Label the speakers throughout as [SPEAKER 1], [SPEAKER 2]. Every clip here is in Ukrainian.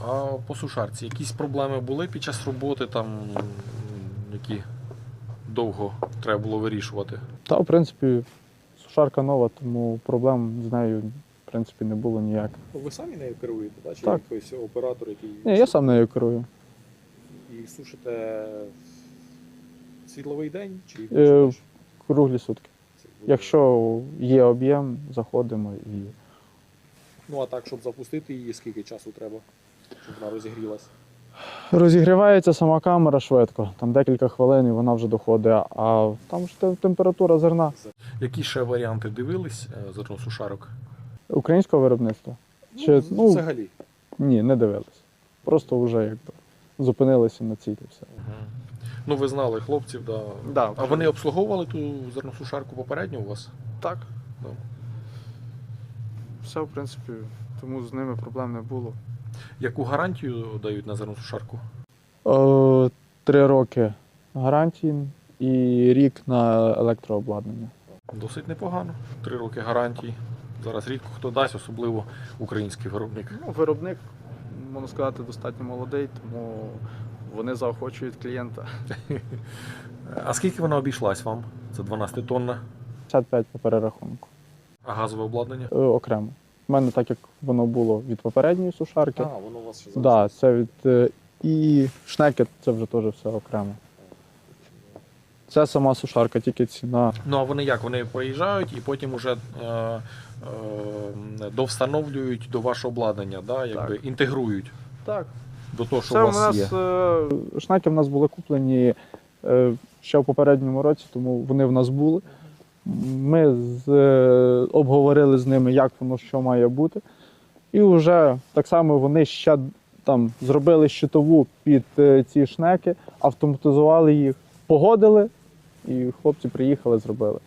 [SPEAKER 1] А по сушарці якісь проблеми були під час роботи, там, які довго треба було вирішувати?
[SPEAKER 2] Та, в принципі, сушарка нова, тому проблем з нею, в принципі, не було ніяких.
[SPEAKER 3] Ну, Ви самі нею керуєте, так? Чи
[SPEAKER 2] Так.
[SPEAKER 3] якийсь оператор, який
[SPEAKER 2] Ні, я сам нею керую.
[SPEAKER 3] і сушите світловий день чи
[SPEAKER 2] Е. Круглі сутки. Якщо є об'єм, заходимо і
[SPEAKER 3] Ну а так, щоб запустити її, скільки часу треба, щоб вона розігрілась?
[SPEAKER 2] розігрівається сама камера швидко. Там декілька хвилин і вона вже доходить, а там ж температура зерна
[SPEAKER 1] Які ще варіанти дивились е, зерносушарок?
[SPEAKER 2] українського виробництва. Чи,
[SPEAKER 3] ну,
[SPEAKER 2] ну,
[SPEAKER 3] взагалі.
[SPEAKER 2] Ні, не дивились. Просто вже якби зупинилися на цілі все.
[SPEAKER 1] Ну, ви знали хлопців, да.
[SPEAKER 2] Да.
[SPEAKER 1] а вони обслуговували ту зерносушарку попередньо у вас?
[SPEAKER 2] Так.
[SPEAKER 1] Да.
[SPEAKER 2] Все, в принципі, тому з ними проблем не було.
[SPEAKER 1] Яку гарантію дають на зерносушарку?
[SPEAKER 2] Е, Три роки гарантії і рік на електрообладнання.
[SPEAKER 1] Досить непогано. Три роки гарантії. Зараз рідко хто дасть, особливо український виробник.
[SPEAKER 2] Ну, виробник, можна сказати, достатньо молодий, тому вони заохочують клієнта.
[SPEAKER 1] А скільки вона обійшлась вам? Це 12 тонна,
[SPEAKER 2] 55 по перерахунку.
[SPEAKER 1] а газове обладнання?
[SPEAKER 2] Е, окремо. У мене так як воно було від попередньої сушарки.
[SPEAKER 3] А, воно у вас ще зараз.
[SPEAKER 2] да, це від. е, І шнеки це вже теж все окремо. Це сама сушарка, тільки ціна.
[SPEAKER 1] Ну а вони як? Вони приїжджають і потім вже е, е, довстановлюють до вашого обладнання, да? Якби інтегрують
[SPEAKER 2] Так.
[SPEAKER 1] до того, що
[SPEAKER 2] Це
[SPEAKER 1] у
[SPEAKER 2] у
[SPEAKER 1] вас
[SPEAKER 2] нас
[SPEAKER 1] є.
[SPEAKER 2] е, шнеки в нас були куплені е, ще в попередньому році, тому вони в нас були. Ми з, е, обговорили з ними, як воно що має бути. І вже так само вони ще там зробили щитову під е, ці шнеки, автоматизували їх, погодили, і хлопці приїхали, зробили.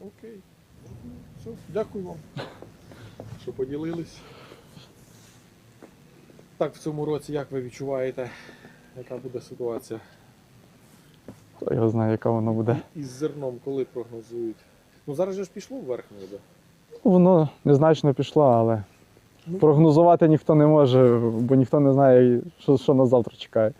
[SPEAKER 3] Окей. Все, дякую вам, що поділились. Так, в цьому році як ви відчуваєте, яка буде ситуація?
[SPEAKER 2] Хто його знає, яка воно буде.
[SPEAKER 3] Із зерном, коли прогнозують? Ну зараз же ж пішло вверх ніби.
[SPEAKER 2] Воно незначно пішло, але
[SPEAKER 3] Ну.
[SPEAKER 2] прогнозувати ніхто не може, бо ніхто не знає, що, що нас завтра чекає.